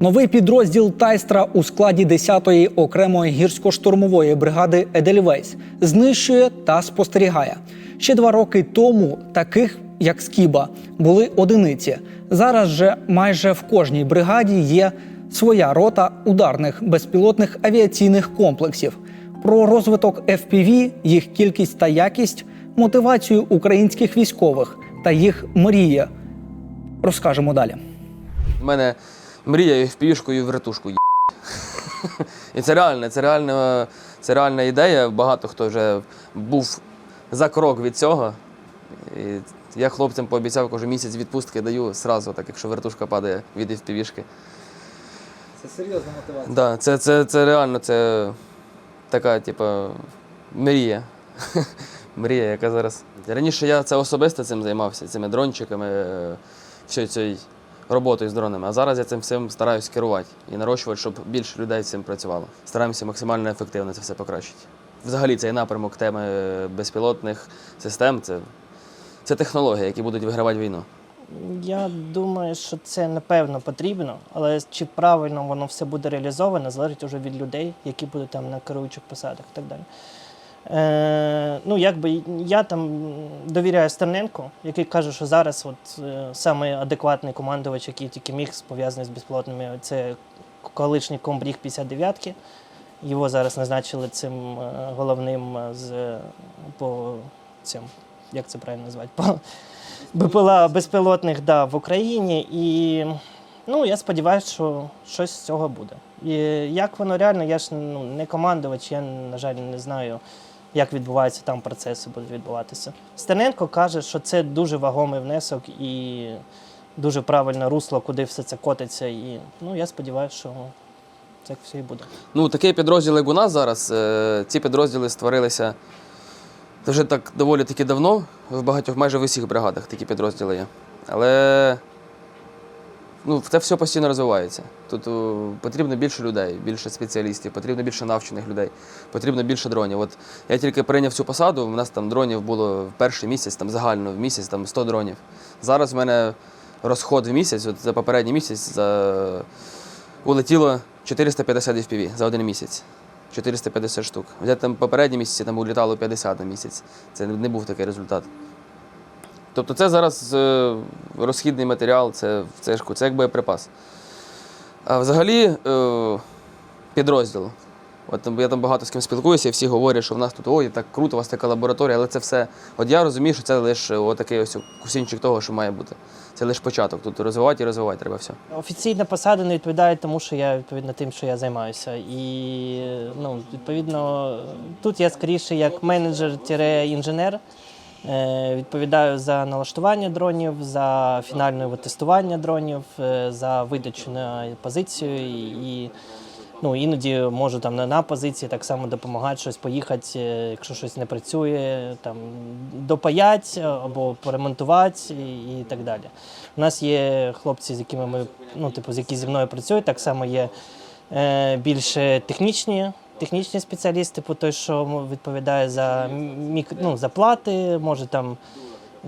Новий підрозділ Тайстра у складі 10-ї окремої гірсько-штурмової бригади Едельвейс знищує та спостерігає. Ще два роки тому таких, як Скіба, були одиниці. Зараз же майже в кожній бригаді є своя рота ударних безпілотних авіаційних комплексів. Про розвиток FPV, їх кількість та якість, мотивацію українських військових та їх мрії розкажемо далі. У мене мрія і впішку, і в вертушку є. І це реально, це реально, це реальна ідея. Багато хто вже був за крок від цього. І я хлопцям пообіцяв, кожен місяць відпустки даю сразу, так якщо вертушка падає від FPV-шки. Це серйозна мотивація. Да, це, це, це реально це така, типу, мрія. мрія, яка зараз. Раніше я це особисто цим займався, цими дрончиками, е, всією цією роботою з дронами. А зараз я цим всім стараюся керувати і нарощувати, щоб більше людей цим працювало. Стараємося максимально ефективно це все покращити. Взагалі цей напрямок теми безпілотних систем це, це технології, які будуть вигравати війну. Я думаю, що це напевно потрібно, але чи правильно воно все буде реалізовано, залежить вже від людей, які будуть там на керуючих посадах і так далі. Е, ну, якби я там довіряю Стерненку, який каже, що зараз от, е, саме адекватний командувач, який тільки міг пов'язаний з безпілотними, це колишній комбріг 59-ки. Його зараз назначили цим е, головним е, з по цим, як це правильно назвати? По, БПЛА безпілотних да, в Україні. І ну, я сподіваюся, що щось з цього буде. І як воно реально, я ж ну, не командувач, я, на жаль, не знаю, як відбуваються там процеси будуть відбуватися. Стерненко каже, що це дуже вагомий внесок і дуже правильне русло, куди все це котиться. І ну, я сподіваюся, що так все і буде. Ну, такий підрозділ, як у нас зараз, е, ці підрозділи створилися вже так доволі таки давно. В багатьох, майже в усіх бригадах такі підрозділи є. Але ну, це все постійно розвивається. Тут о, потрібно більше людей, більше спеціалістів, потрібно більше навчених людей, потрібно більше дронів. От я тільки прийняв цю посаду, у нас там дронів було в перший місяць, там загально в місяць там 100 дронів. Зараз в мене розход в місяць, от за попередній місяць за... улетіло 450 FPV за один місяць. 450 штук. Взяти там попередні місяці там улітало 50 на місяць. Це не був такий результат. Тобто це зараз е, розхідний матеріал, це, це, ж- це як боєприпас. А взагалі е, підрозділ. От я там багато з ким спілкуюся, і всі говорять, що в нас тут ой, так круто, у вас така лабораторія, але це все. От я розумію, що це лише отакий ось кусінчик того, що має бути. Це лише початок. Тут розвивати і розвивати треба все. Офіційна посада не відповідає тому, що я відповідно тим, що я займаюся. І ну, відповідно, тут я скоріше як менеджер-інженер. Е, Відповідаю за налаштування дронів, за фінальне тестування дронів, е, за видачу на позицію і ну, іноді можу там на, позиції так само допомагати щось поїхати, е, якщо щось не працює, там допаять або поремонтувати і, і так далі. У нас є хлопці, з якими ми, ну, типу, з які зі мною працюють, так само є е, більше технічні. Технічні спеціалісти, типу той, що відповідає за мік... ну, за плати, може там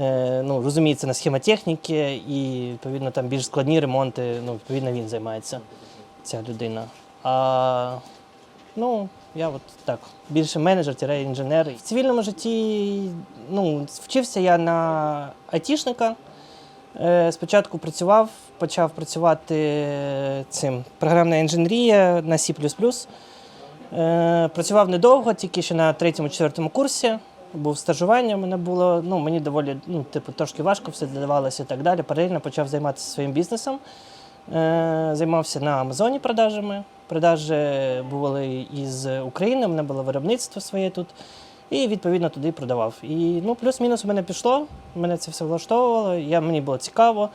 е, ну, розуміється на схемотехніки і відповідно там більш складні ремонти, ну, відповідно, він займається, ця людина. А ну, я от так, більше менеджер, інженер. В цивільному житті ну, вчився я на айтішника. Е, Спочатку працював, почав працювати цим програмна інженерія на C. Е, Працював недовго, тільки ще на третьому-четвертому курсі. Був стажування, мене було, ну, мені доволі, ну, типу, трошки важко все давалося і так далі. Паралельно почав займатися своїм бізнесом. Е, Займався на Амазоні продажами. Продажі були із України, у мене було виробництво своє тут. І відповідно туди продавав. І ну, плюс-мінус у мене пішло, мене це все влаштовувало. Я, мені було цікаво.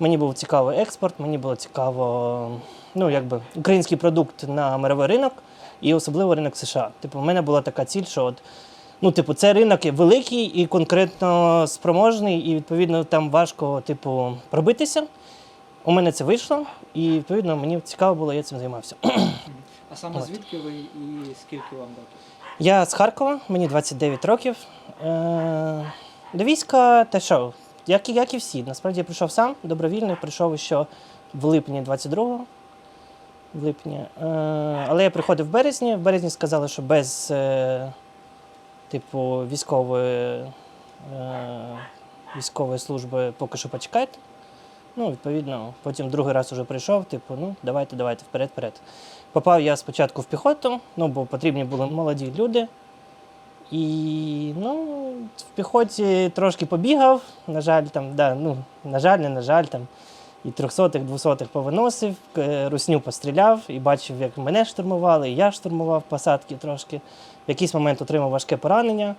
Мені був цікавий експорт, мені було цікаво, ну, якби український продукт на мировий ринок і особливо ринок США. Типу, в мене була така ціль, що от, ну, типу, це ринок великий і конкретно спроможний, і відповідно там важко, типу, пробитися. У мене це вийшло, і відповідно мені цікаво було, я цим займався. А саме звідки ви і скільки вам років? Я з Харкова, мені 29 років. Е, до війська та що? Як, і- як і всі. Насправді я прийшов сам, добровільно, прийшов ще в липні 22-го. В липні. Е, але я приходив в березні. В березні сказали, що без е, типу військової, е, військової служби поки що почекайте. Ну, відповідно, потім другий раз вже прийшов, типу, ну, давайте, давайте, вперед, вперед. Попав я спочатку в піхоту, ну, бо потрібні були молоді люди. І ну, в піхоті трошки побігав. На жаль, там, да, ну, на жаль, не на жаль, там і трьохсотих, двохсотих повиносив, е, русню постріляв і бачив, як мене штурмували, і я штурмував посадки трошки. В якийсь момент отримав важке поранення,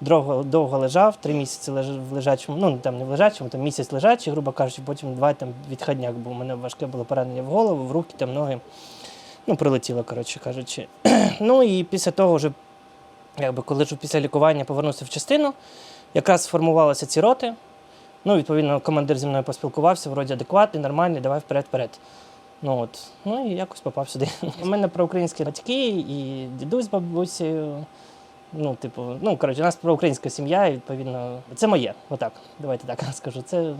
довго, довго лежав, три місяці леж, в лежачому, ну там не в лежачому, там місяць лежачий, грубо кажучи, потім два там відходняк був. У мене важке було поранення в голову, в руки, там ноги. Ну, прилетіло, коротше кажучи. ну і після того вже якби коли ж після лікування повернувся в частину, якраз сформувалися ці роти. Ну, відповідно, командир зі мною поспілкувався, вроді адекватний, нормальний, давай вперед-вперед. Ну от, ну і якось попав сюди. У мене проукраїнські батьки і дідусь бабусею. Ну, типу, ну коротше, у нас проукраїнська сім'я, і відповідно, це моє. Отак, давайте так скажу. Це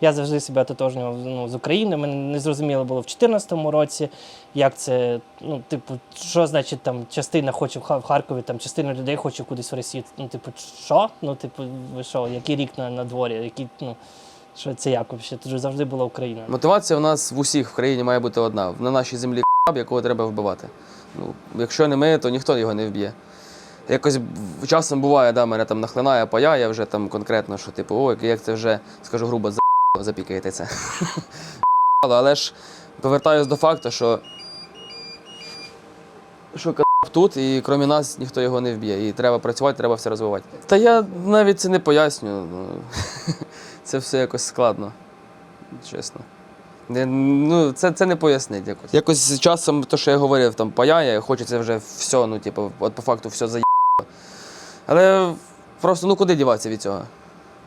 я завжди себе ототожнював ну, з України. Мені не зрозуміло було в 2014 році, як це, ну, типу, що значить там частина хоче в Харкові, там частина людей хоче кудись в Росію. Ну, типу, що? Ну, типу, ви що, який рік на, на дворі, який, ну, що це як взагалі? Тут завжди була Україна. Мотивація у нас в усіх в країні має бути одна. На нашій землі якого треба вбивати. Ну, якщо не ми, то ніхто його не вб'є. Якось часом буває, да, мене там нахлинає паяє вже там конкретно, що типу, ой, як це вже, скажу грубо, за запікаєте це. Але ж повертаюсь до факту, що, що тут, і крім нас ніхто його не вб'є. І треба працювати, треба все розвивати. Та я навіть це не пояснюю. Ну, це все якось складно, чесно. Не, ну, це, це не пояснить якось. Якось з часом, то, що я говорив, там паяє, хочеться вже все, ну, типу, от по факту все заїбало. Але просто ну куди діватися від цього?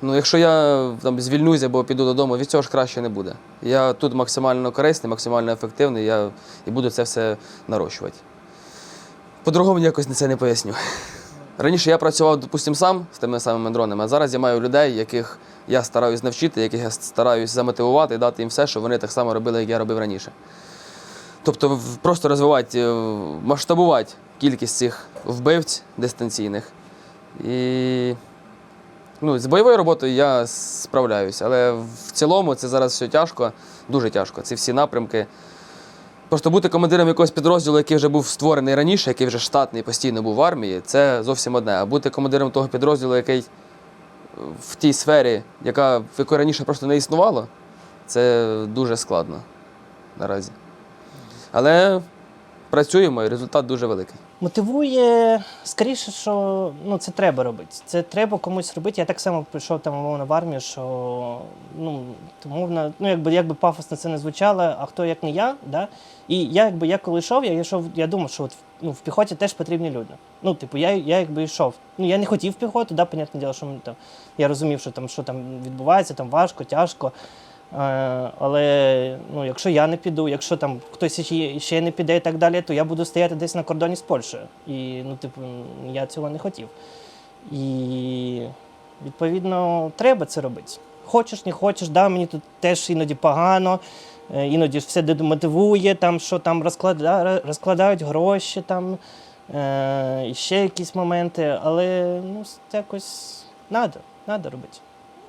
Ну, якщо я там звільнюсь або піду додому, від цього ж краще не буде. Я тут максимально корисний, максимально ефективний, я і буду це все нарощувати. По-другому якось це не поясню. Раніше я працював, допустимо, сам з тими самими дронами, а зараз я маю людей, яких я стараюсь навчити, яких я стараюсь замотивувати і дати їм все, щоб вони так само робили, як я робив раніше. Тобто просто розвивати, е, масштабувати кількість цих вбивць дистанційних. І ну, з бойовою роботою я справляюсь, але в цілому це зараз все тяжко, дуже тяжко. Ці всі напрямки. Просто бути командиром якогось підрозділу, який вже був створений раніше, який вже штатний постійно був в армії, це зовсім одне. А бути командиром того підрозділу, який в тій сфері, яка, в якої раніше просто не існувало, це дуже складно наразі. Але працюємо і результат дуже великий. Мотивує скоріше, що ну, це треба робити. Це треба комусь робити. Я так само прийшов там умовно в армію, що ну, умовно, ну якби якби пафосно це не звучало, а хто як не я, да? І я якби я коли йшов, я йшов, я думав, що от, ну, в піхоті теж потрібні люди. Ну, типу, я, я якби йшов. Ну, я не хотів піхоту, да, понятне діло, що там. Я розумів, що там що там відбувається, там важко, тяжко. Е, але ну, якщо я не піду, якщо там хтось ще, не піде і так далі, то я буду стояти десь на кордоні з Польщею. І ну, типу, я цього не хотів. І відповідно треба це робити. Хочеш, не хочеш, да, мені тут теж іноді погано, е, іноді все демотивує, там, що там розклада, розкладають гроші, там, е, ще якісь моменти, але ну, якось треба, треба робити.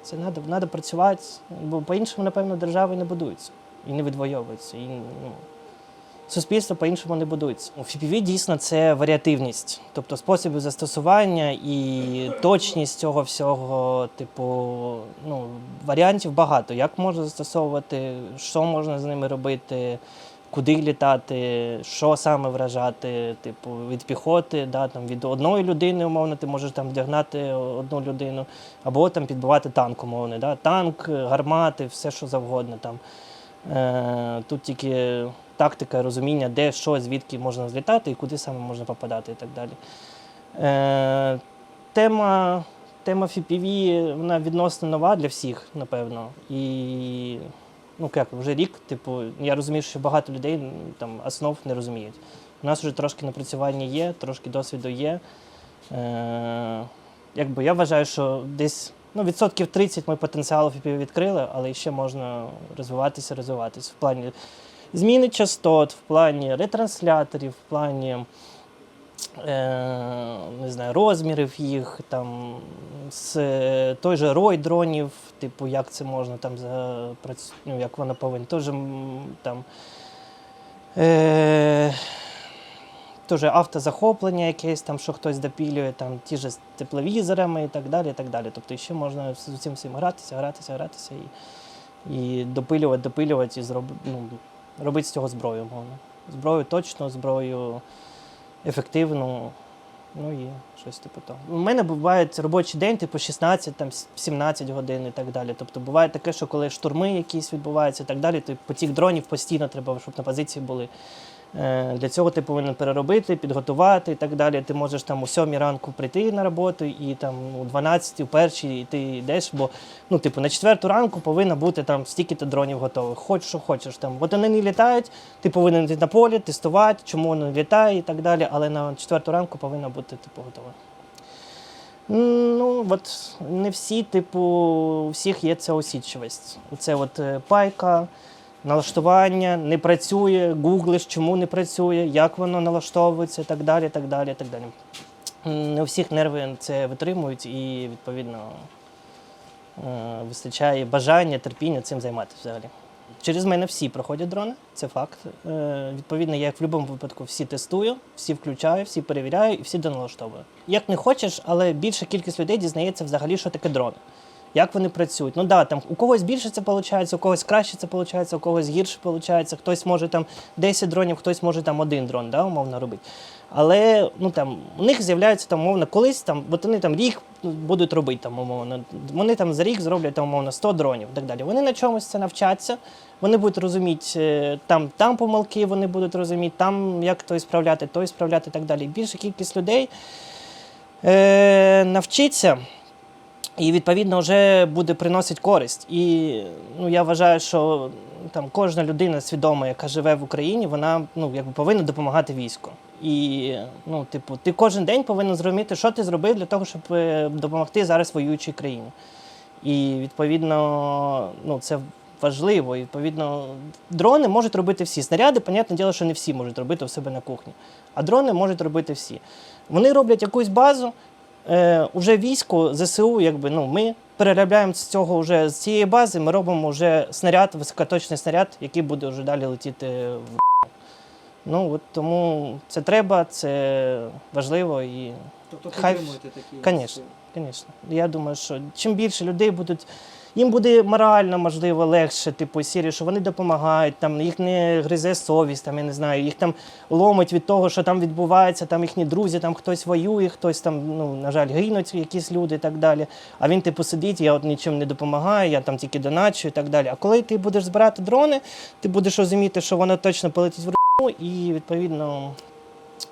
Це треба, треба працювати, бо по-іншому, напевно, держави не будуються і не відвоюються. І, ну, суспільство по-іншому не будується. У FPV дійсно це варіативність, тобто способи застосування і точність цього всього, типу, ну, варіантів багато. Як можна застосовувати, що можна з ними робити, куди літати, що саме вражати, типу, від піхоти, да, там, від одної людини, умовно, ти можеш там вдягнати одну людину, або там підбивати танк, умовно, да, танк, гармати, все що завгодно там. Е, тут тільки тактика, розуміння, де що, звідки можна злітати і куди саме можна попадати і так далі. Е, тема, тема FPV, вона відносно нова для всіх, напевно. І ну, як, вже рік, типу, я розумію, що багато людей там, основ не розуміють. У нас вже трошки напрацювання є, трошки досвіду є. Е, якби я вважаю, що десь ну, відсотків 30 ми потенціалу відкрили, але ще можна розвиватися, розвиватися. В плані зміни частот, в плані ретрансляторів, в плані не знаю, розмірів їх, там, з е, той же рой дронів, типу, як це можна там запрацю... ну, як воно повинно. Теж м, там. Е, Теж автозахоплення якесь, там, що хтось допілює, там, ті ж з тепловізорами і так далі. І так далі. Тобто ще можна з цим всім гратися, гратися, гратися і, і допилювати, допилювати і зроб... ну, робити з цього зброю, мовно. Зброю точну, зброю ефективну, ну і щось типу того. У мене буває робочий день, типу 16, там, 17 годин і так далі. Тобто буває таке, що коли штурми якісь відбуваються і так далі, то потік дронів постійно треба, щоб на позиції були. Е, Для цього ти повинен переробити, підготувати і так далі. Ти можеш там о 7 ранку прийти на роботу і там о 12, у першій ти йдеш, бо ну, типу, на 4 ранку повинно бути там стільки-то дронів готових. Хоч що хочеш. Там. От вони не літають, ти повинен йти на полі, тестувати, чому воно літає і так далі, але на 4 ранку повинна бути типу, готова. Ну, от не всі, типу, у всіх є ця осідчивість. Це от е, пайка, налаштування, не працює, гуглиш, чому не працює, як воно налаштовується, так далі. так далі, так далі. Не у всіх нерви це витримують і, відповідно, е, вистачає бажання, терпіння цим займатися взагалі. Через мене всі проходять дрони, це факт. Е, відповідно, я як в будь-якому випадку всі тестую, всі включаю, всі перевіряю і всі доналаштовую. Як не хочеш, але більша кількість людей дізнається взагалі, що таке дрони. Як вони працюють? Ну да, там у когось більше це виходить, у когось краще це виходить, у когось гірше виходить. Хтось може там 10 дронів, хтось може там один дрон, да, умовно робити. Але ну там у них з'являється там умовно колись там, от вони там рік будуть робити там умовно. Вони там за рік зроблять там умовно 100 дронів і так далі. Вони на чомусь це навчаться. Вони будуть розуміти е, там, там помилки, вони будуть розуміти, там як той справляти, той справляти і так далі. Більша кількість людей е, навчиться і відповідно вже буде приносити користь. І ну, я вважаю, що там кожна людина свідома, яка живе в Україні, вона ну, якби повинна допомагати війську. І ну, типу, ти кожен день повинен зрозуміти, що ти зробив для того, щоб е, допомогти зараз воюючій країні. І відповідно, ну, це важливо. І, відповідно, дрони можуть робити всі. Снаряди, понятне діло, що не всі можуть робити в себе на кухні. А дрони можуть робити всі. Вони роблять якусь базу, е, уже військо, ЗСУ, якби, ну, ми переробляємо з цього вже з цієї бази, ми робимо вже снаряд, високоточний снаряд, який буде вже далі летіти в. Ну, от тому це треба, це важливо і. Тобто Хай- підтримуєте такі. Звісно, звісно. Я думаю, що чим більше людей будуть, їм буде морально можливо легше, типу сірі, що вони допомагають, там їх не гризе совість, там я не знаю, їх там ломить від того, що там відбувається, там їхні друзі, там хтось воює, хтось там, ну на жаль, гинуть якісь люди і так далі. А він типу сидить, я от нічим не допомагаю, я там тільки доначу і так далі. А коли ти будеш збирати дрони, ти будеш розуміти, що воно точно полетить в руку, і відповідно.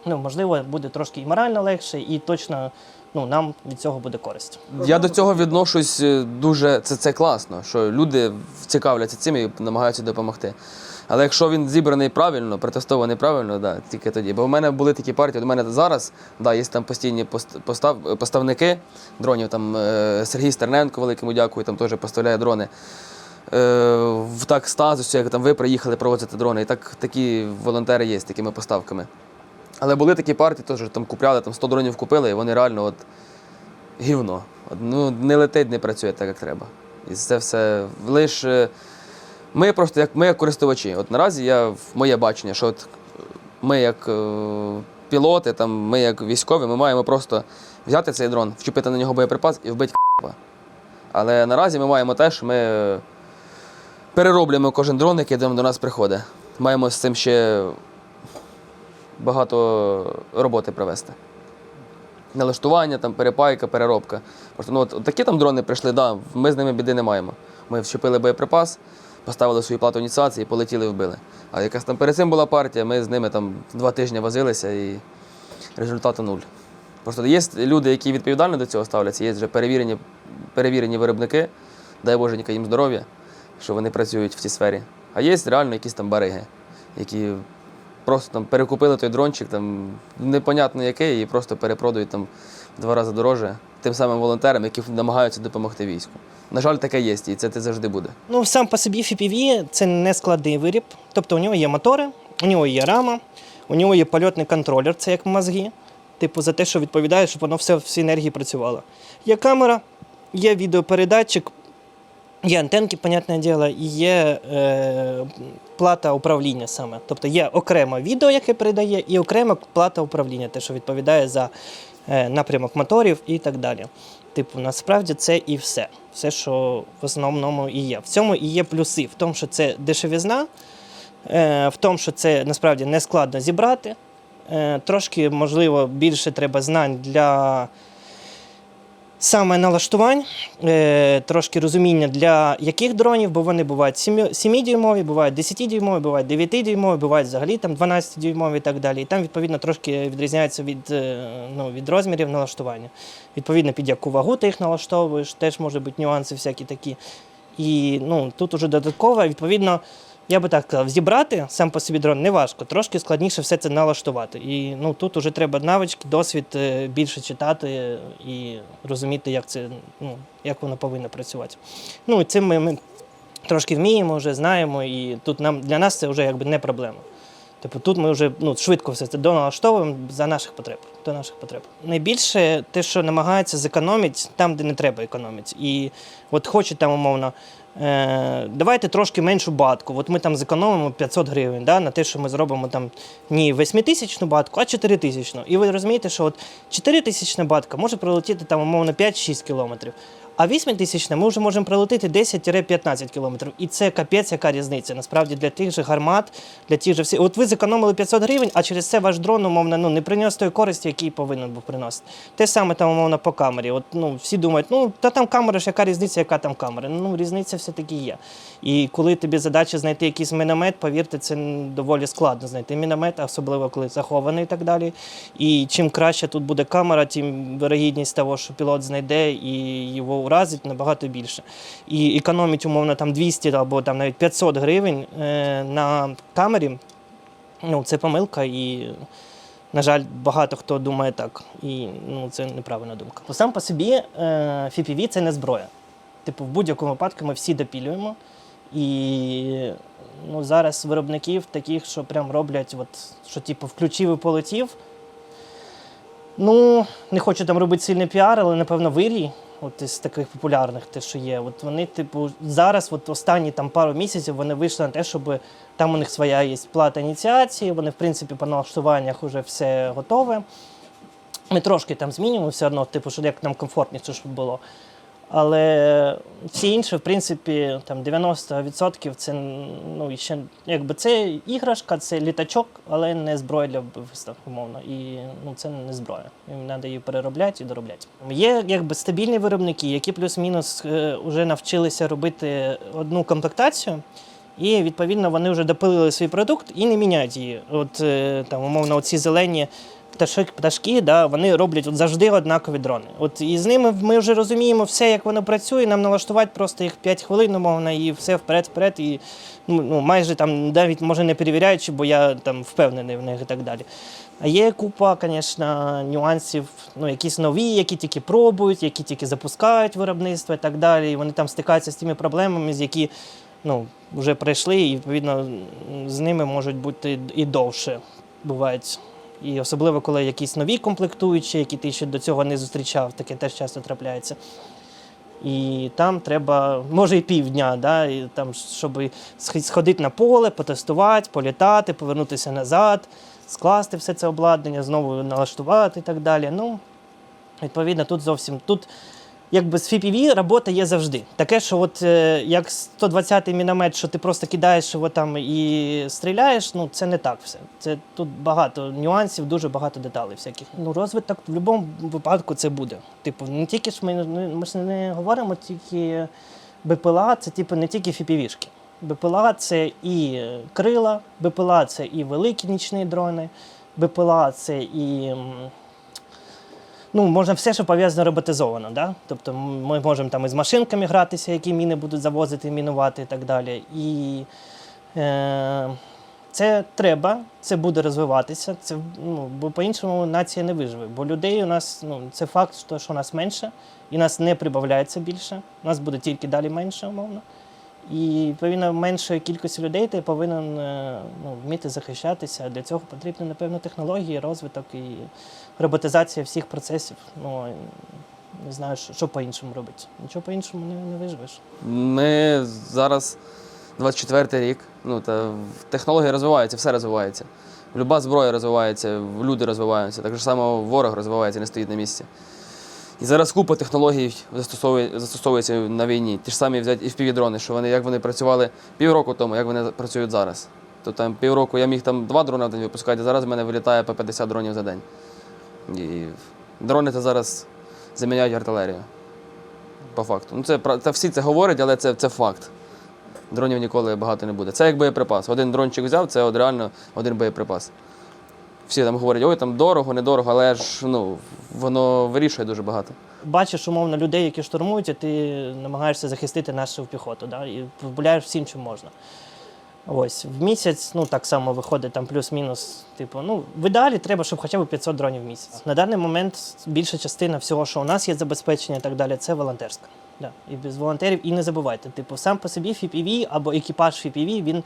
Ну, можливо, буде трошки і морально легше, і точно ну, нам від цього буде користь. Я до цього відношусь е, дуже. Це, це класно, що люди цікавляться цим і намагаються допомогти. Але якщо він зібраний правильно, протестований правильно, да, тільки тоді. Бо в мене були такі партії, у мене зараз да, є там постійні постав, поставники дронів. Там е, Сергій Стерненко, великому дякую, там теж поставляє дрони. Е, в так стазусі, як там ви приїхали проводити дрони. І так такі волонтери є з такими поставками. Але були такі партії, теж там купляли, там 100 дронів купили, і вони реально от гівно. От, ну, не летить, не працює так, як треба. І це все лише ми просто як ми як користувачі. От наразі я моє бачення, що от ми як е, пілоти, там, ми як військові, ми маємо просто взяти цей дрон, вчепити на нього боєприпас і вбити к***а. Але наразі ми маємо те, що ми е, перероблюємо кожен дрон, який до нас приходить. Маємо з цим ще багато роботи провести. Налаштування, там, перепайка, переробка. Просто ну, от, такі там дрони прийшли, да, ми з ними біди не маємо. Ми вщепили боєприпас, поставили свою плату ініціації, полетіли і вбили. А якась там перед цим була партія, ми з ними там два тижні возилися і результату нуль. Просто є люди, які відповідально до цього ставляться, є вже перевірені, перевірені виробники, дай Боженька їм здоров'я, що вони працюють в цій сфері. А є реально якісь там бариги, які просто там перекупили той дрончик, там непонятно який, і просто перепродають там в два рази дороже тим самим волонтерам, які намагаються допомогти війську. На жаль, таке є, і це, завжди буде. Ну, сам по собі FPV це не складний виріб. Тобто у нього є мотори, у нього є рама, у нього є польотний контролер, це як мозги. Типу, за те, що відповідає, щоб воно все всі енергії працювало. Є камера, є відеопередатчик, є антенки, понятне діло, і є е, плата управління саме. Тобто є окремо відео, яке передає, і окрема плата управління, те, що відповідає за е, напрямок моторів і так далі. Типу, насправді це і все. Все, що в основному і є. В цьому і є плюси, в тому, що це дешевізна, е, в тому, що це насправді не складно зібрати. Е, Трошки, можливо, більше треба знань для саме налаштувань, е, трошки розуміння для яких дронів, бо вони бувають 7-дюймові, бувають 10-дюймові, бувають 9-дюймові, бувають взагалі там 12-дюймові і так далі. І там, відповідно, трошки відрізняється від, е, ну, від розмірів налаштування. Відповідно, під яку вагу ти їх налаштовуєш, теж можуть бути нюанси всякі такі. І ну, тут уже додатково, відповідно, я би так сказав, зібрати сам по собі дрон не важко, трошки складніше все це налаштувати. І ну, тут вже треба навички, досвід е, більше читати і розуміти, як це ну, як воно повинно працювати. Ну, і цим ми, ми трошки вміємо, вже знаємо, і тут нам для нас це вже якби не проблема. Типу, тут ми вже ну, швидко все це доналаштовуємо за наших потреб. До наших потреб. Найбільше те, що намагається зекономити там, де не треба економити. І от хочуть там умовно. Е, давайте трошки меншу батку. От ми там зекономимо 500 гривень да, на те, що ми зробимо там не 8-тисячну батку, а 4-тисячну. І ви розумієте, що от 4-тисячна батка може пролетіти там умовно 5-6 кілометрів. А 8 тисячна ми вже можемо пролетити 10-15 кілометрів. І це капець, яка різниця. Насправді для тих же гармат, для тих же всіх. От ви зекономили 500 гривень, а через це ваш дрон, умовно, ну, не приніс тої користі, який повинен був приносити. Те саме там, умовно, по камері. От, ну, всі думають, ну, та там камера ж, яка різниця, яка там камера. Ну, різниця все-таки є. І коли тобі задача знайти якийсь міномет, повірте, це доволі складно знайти міномет, особливо коли захований і так далі. І чим краще тут буде камера, тим вирогідність того, що пілот знайде і його уразить набагато більше. І економить, умовно, там 200 або там навіть 500 гривень е, на камері, ну, це помилка і. На жаль, багато хто думає так, і ну, це неправильна думка. Бо Сам по собі е, FPV – це не зброя. Типу, в будь-якому випадку ми всі допілюємо. І ну, зараз виробників таких, що прям роблять, от, що типу, включив і полетів. Ну, не хочу там робити сильний піар, але напевно вирій, от із таких популярних, те, що є. От вони, типу, зараз, от останні там пару місяців, вони вийшли на те, щоб там у них своя є плата ініціації, вони, в принципі, по налаштуваннях вже все готове. Ми трошки там змінюємо все одно, типу, що як нам комфортніше, щоб було. Але всі інші, в принципі, там 90% це ну, ще, якби це іграшка, це літачок, але не зброя для вбивства, умовно. І ну, це не зброя. Їм треба її переробляти і доробляти. Є якби стабільні виробники, які плюс-мінус е, вже навчилися робити одну комплектацію. І відповідно вони вже допилили свій продукт і не міняють її. От е, там, умовно, оці зелені пташки, пташки да, вони роблять от завжди однакові дрони. От і з ними ми вже розуміємо все, як воно працює. Нам налаштувати просто їх 5 хвилин, умовно, і все вперед-вперед. І ну, ну, майже там навіть може не перевіряючи, бо я там впевнений в них і так далі. А є купа, звісно, нюансів, ну, якісь нові, які тільки пробують, які тільки запускають виробництво і так далі. І вони там стикаються з тими проблемами, з які ну, вже пройшли, і відповідно з ними можуть бути і довше бувають. І особливо, коли якісь нові комплектуючі, які ти ще до цього не зустрічав, таке теж часто трапляється. І там треба, може, і півдня, да, і там, щоб сходити на поле, потестувати, політати, повернутися назад, скласти все це обладнання, знову налаштувати і так далі. Ну, відповідно, тут зовсім тут якби з FPV робота є завжди. Таке, що от е, як 120-й міномет, що ти просто кидаєш його там і стріляєш, ну це не так все. Це тут багато нюансів, дуже багато деталей всяких. Ну, розвиток в будь-якому випадку це буде. Типу, не тільки ж ми, ми ж не говоримо тільки БПЛА, це типу не тільки FPV-шки. БПЛА це і крила, БПЛА це і великі нічні дрони, БПЛА це і. Ну, можна все, що пов'язано роботизовано. Да? Тобто ми можемо там із машинками гратися, які міни будуть завозити, мінувати і так далі. І е, Це треба, це буде розвиватися. Це ну, бо по-іншому нація не виживе. Бо людей у нас ну це факт, що, що нас менше, і нас не прибавляється більше. Нас буде тільки далі менше, умовно. І відповідно меншої кількості людей ти повинен е, ну, вміти захищатися. Для цього потрібні, напевно, технології, розвиток і роботизація всіх процесів. Ну не знаю, що по-іншому робити. Нічого по-іншому не, не виживеш. Ми зараз 24-й рік. Ну, та технології розвиваються, все розвивається. Люба зброя розвивається, люди розвиваються. Так само ворог розвивається, не стоїть на місці. І зараз купа технологій застосовується на війні. Ті ж самі взяти і впівдрони, що вони як вони працювали півроку тому, як вони працюють зараз. То там півроку я міг там два дрони в день випускати, а зараз в мене вилітає по 50 дронів за день. І дрони це зараз заміняють артилерію. По факту. Ну, це, це всі це говорять, але це, це факт. Дронів ніколи багато не буде. Це як боєприпас. Один дрончик взяв, це от реально один боєприпас. Всі там говорять, ой, там дорого, недорого, але ж ну, воно вирішує дуже багато. Бачиш, умовно, людей, які штурмують, і ти намагаєшся захистити нашу піхоту, да? і популяєш всім, чим можна. Ось, в місяць, ну так само виходить там плюс-мінус. Типу, ну, в ідеалі треба, щоб хоча б 500 дронів в місяць. На даний момент більша частина всього, що у нас є забезпечення і так далі, це волонтерська. Да. І без волонтерів, і не забувайте, типу, сам по собі FPV або екіпаж FPV, він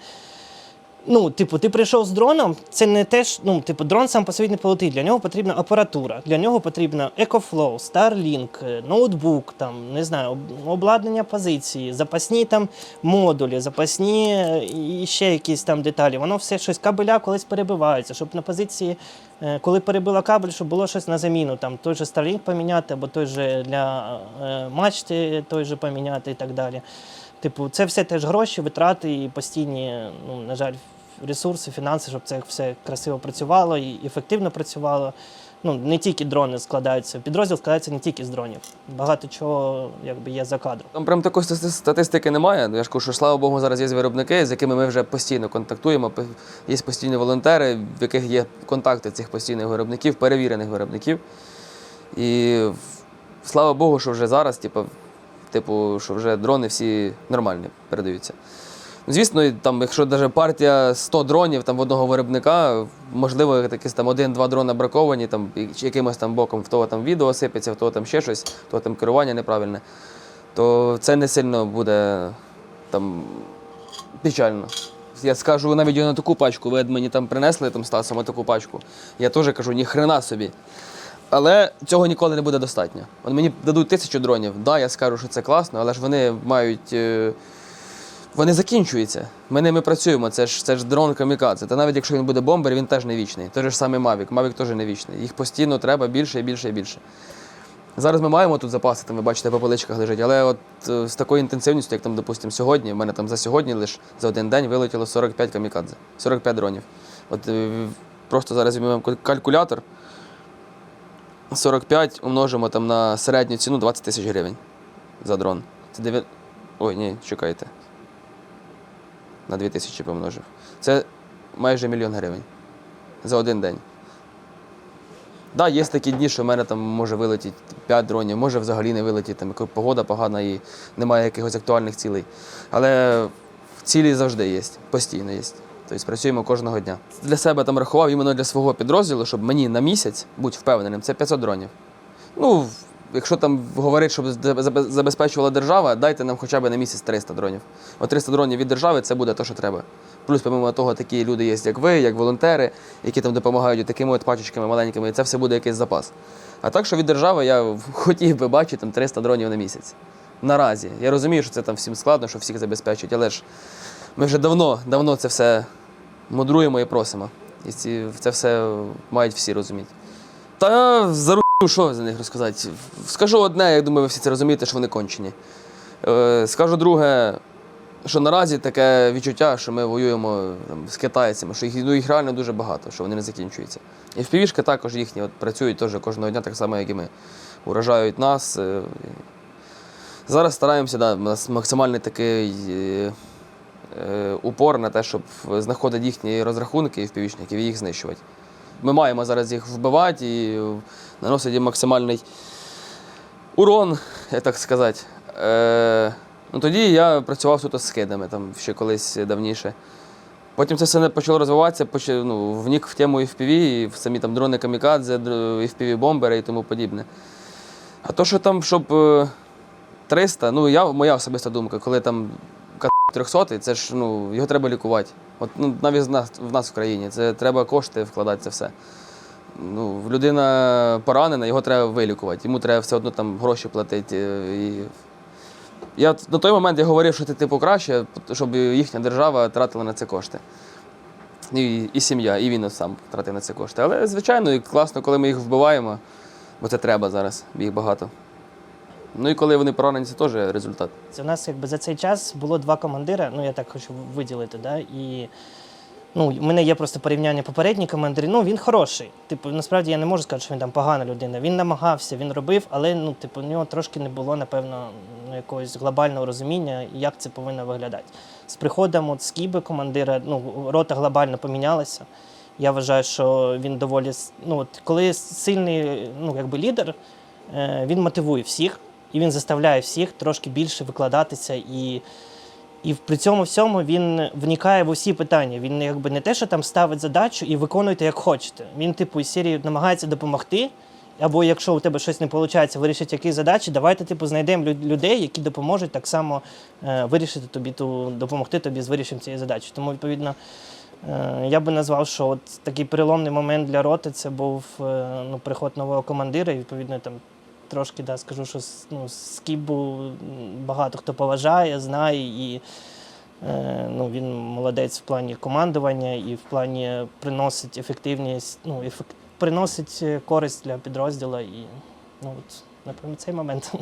Ну, типу, ти прийшов з дроном, це не те ж, ну, типу, дрон сам по собі не полетить. Для нього потрібна апаратура, для нього потрібна EcoFlow, Starlink, ноутбук, там, не знаю, обладнання позиції, запасні там модулі, запасні е, і ще якісь там деталі. Воно все щось кабеля колись перебивається, щоб на позиції, е, коли перебила кабель, щоб було щось на заміну. Там той же Starlink поміняти, або той же для е, мачти той же поміняти і так далі. Типу, це все теж гроші, витрати і постійні, ну, на жаль, ресурси, фінанси, щоб це все красиво працювало і ефективно працювало. Ну, не тільки дрони складаються, підрозділ складається не тільки з дронів. Багато чого якби, є за кадром. Там прям такої статистики немає. Я ж кажу, що слава Богу, зараз є виробники, з якими ми вже постійно контактуємо. Є постійні волонтери, в яких є контакти цих постійних виробників, перевірених виробників. І слава Богу, що вже зараз, типу, типу, що вже дрони всі нормальні передаються. Ну, Звісно, там, якщо навіть партія 100 дронів там, в одного виробника, можливо, якийсь там один-два дрона браковані, там, якимось там боком в того там відео сипеться, в того там ще щось, в того там керування неправильне, то це не сильно буде там печально. Я скажу навіть на таку пачку, ви мені там принесли там Стасом таку пачку. Я теж кажу, ні хрена собі. Але цього ніколи не буде достатньо. От мені дадуть тисячу дронів. Да, я скажу, що це класно, але ж вони мають. е, Вони закінчуються. Ми ними працюємо. Це ж це ж дрон камікадзе. Та навіть якщо він буде бомбер, він теж не вічний. Той ж самий Mavic. Mavic теж не вічний. Їх постійно треба більше і більше і більше. Зараз ми маємо тут запаси, там ви бачите, по поличках лежать, але от е, з такою інтенсивністю, як там, допустимо, сьогодні, в мене там за сьогодні лише за один день вилетіло 45 камікадзе, 45 дронів. От е, просто зараз візьмемо калькулятор. 45 умножимо там на середню ціну 20 тисяч гривень за дрон. Це 9... Ой, ні, чекайте. На 2 тисячі помножив. Це майже мільйон гривень за один день. Так, да, є такі дні, що в мене там може вилетіти 5 дронів, може взагалі не вилетіти, там погода погана і немає якихось актуальних цілей. Але цілі завжди є, постійно є. Тобто працюємо кожного дня. Для себе там рахував іменно для свого підрозділу, щоб мені на місяць бути впевненим, це 500 дронів. Ну, якщо там говорить, щоб забезпечувала держава, дайте нам хоча б на місяць 300 дронів. От 300 дронів від держави це буде те, що треба. Плюс, помимо того, такі люди є, як ви, як волонтери, які там допомагають такими от пачечками маленькими, і це все буде якийсь запас. А так, що від держави я хотів би бачити там 300 дронів на місяць. Наразі. Я розумію, що це там всім складно, що всіх забезпечують, але ж ми вже давно, давно це все мудруємо і просимо. І це все мають всі розуміти. Та за що за них розказати? Скажу одне, я думаю, ви всі це розумієте, що вони кончені. Е, скажу друге, що наразі таке відчуття, що ми воюємо там, з китайцями, що їх, ну, їх реально дуже багато, що вони не закінчуються. І впівішки також їхні от, працюють теж кожного дня, так само, як і ми. Уражають нас. е, Зараз стараємося, да, у нас максимальний такий е, упор на те, щоб знаходити їхні розрахунки впівішників і їх знищувати. Ми маємо зараз їх вбивати і наносити максимальний урон, як так сказати. Е, ну, тоді я працював тут з скидами, там ще колись давніше. Потім це все почало розвиватися, поч- ну, вник в тему FPV, і в самі там дрони камікадзе, FPV бомбери і тому подібне. А то, що там, щоб е, 300, ну я, моя особиста думка, коли там 300, це ж ну, його треба лікувати. От ну, навіть в нас, в нас в країні. Це треба кошти вкладати це все. Ну, людина поранена, його треба вилікувати. Йому треба все одно там гроші платити. е, І... Я на той момент я говорив, що це типу краще, щоб їхня держава тратила на це кошти. І, і сім'я, і він сам тратив на це кошти. Але, звичайно, і класно, коли ми їх вбиваємо, бо це треба зараз, їх багато. Ну і коли вони поранені, це теж результат. Це у нас якби за цей час було два командира, ну я так хочу виділити, да, і ну, у мене є просто порівняння попередній командир. Ну, він хороший. Типу, насправді я не можу сказати, що він там погана людина. Він намагався, він робив, але ну, типу, у нього трошки не було, напевно, ну, якогось глобального розуміння, як це повинно виглядати. З приходом от скіби командира, ну, рота глобально помінялася. Я вважаю, що він доволі ну, от, коли сильний ну, якби лідер, е, він мотивує всіх, і він заставляє всіх трошки більше викладатися і. І при цьому всьому він вникає в усі питання. Він якби не те, що там ставить задачу і виконуйте як хочете. Він, типу, із серії намагається допомогти. Або якщо у тебе щось не виходить, вирішити якісь задачі, давайте типу знайдемо лю- людей, які допоможуть так само е, вирішити тобі ту допомогти тобі з вирішенням цієї задачі. Тому відповідно е, я би назвав, що от такий переломний момент для роти це був е, ну, приход нового командира. І відповідно там трошки да, скажу, що с- ну, скібу багато хто поважає, знає і. Е, Ну, він молодець в плані командування і в плані приносить ефективність, ну, ефект, приносить користь для підрозділу. І ну, от, напевно, цей момент.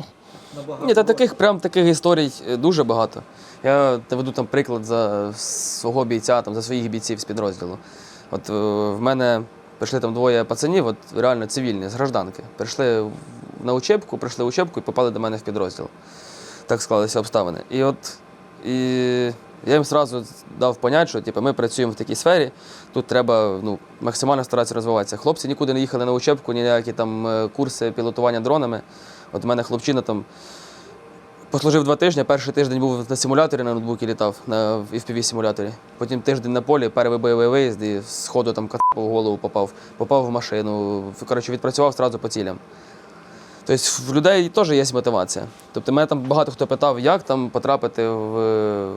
Ні, та таких прям таких історій е, дуже багато. Я наведу там приклад за свого бійця, там, за своїх бійців з підрозділу. От е, в мене прийшли там двоє пацанів, от реально цивільні, з гражданки. Прийшли в- на учебку, прийшли в учебку і попали до мене в підрозділ. Так склалися обставини. І от і я їм одразу дав поняття, що типу, ми працюємо в такій сфері, тут треба ну, максимально старатися розвиватися. Хлопці нікуди не їхали на учебку, ніякі там е, курси пілотування дронами. От у мене хлопчина там послужив два тижні. Перший тиждень був на симуляторі на ноутбуці літав, на fpv симуляторі. Потім тиждень на полі, перший бойовий виїзд і з ходу там в голову попав, попав в машину. Коротше, відпрацював одразу по цілям. Тобто в людей теж є мотивація. Тобто мене там багато хто питав, як там потрапити в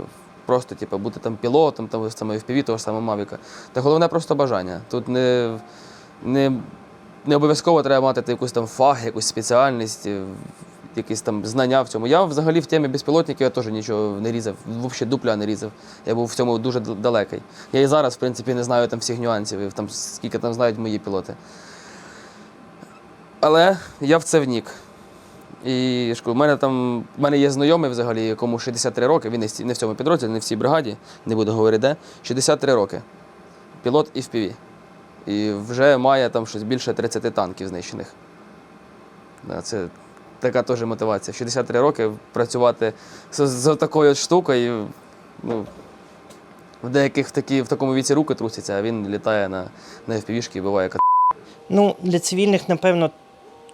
просто типу, бути там пілотом, там саме FPV, того ж самого Мавіка. Та головне просто бажання. Тут не, не, не обов'язково треба мати якусь там фах, якусь спеціальність, якісь там знання в цьому. Я взагалі в темі безпілотників я теж нічого не різав, взагалі дупля не різав. Я був в цьому дуже далекий. Я і зараз, в принципі, не знаю там всіх нюансів, там, скільки там знають мої пілоти. Але я в це внік. І в мене там в мене є знайомий взагалі, якому 63 роки, він не в в цьому підрозділі, не в цій бригаді, не буду говорити де. 63 роки. Пілот і FPV. І вже має там щось більше 30 танків знищених. Це така теж мотивація. 63 роки працювати з, з такою штукою. Ну, в деяких в, такі, в такому віці руки трусяться, а він літає на, на FPV-шки і буває Ну, для цивільних, напевно,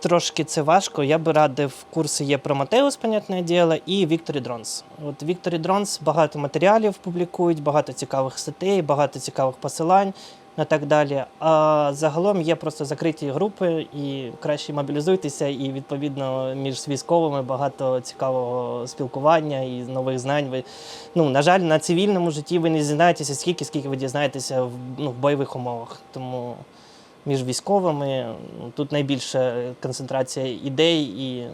трошки це важко. Я би радив курси є про Матеус, понятне діло, і Victory Drones. От Victory Drones багато матеріалів публікують, багато цікавих статей, багато цікавих посилань і так далі. А загалом є просто закриті групи, і краще мобілізуйтеся, і відповідно між військовими багато цікавого спілкування і нових знань. Ви ну на жаль, на цивільному житті ви не дізнаєтеся скільки, скільки ви дізнаєтеся в, ну, в бойових умовах. Тому між військовими тут найбільша концентрація ідей і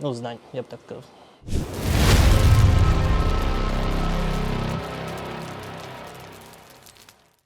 ну, знань, я б так сказав.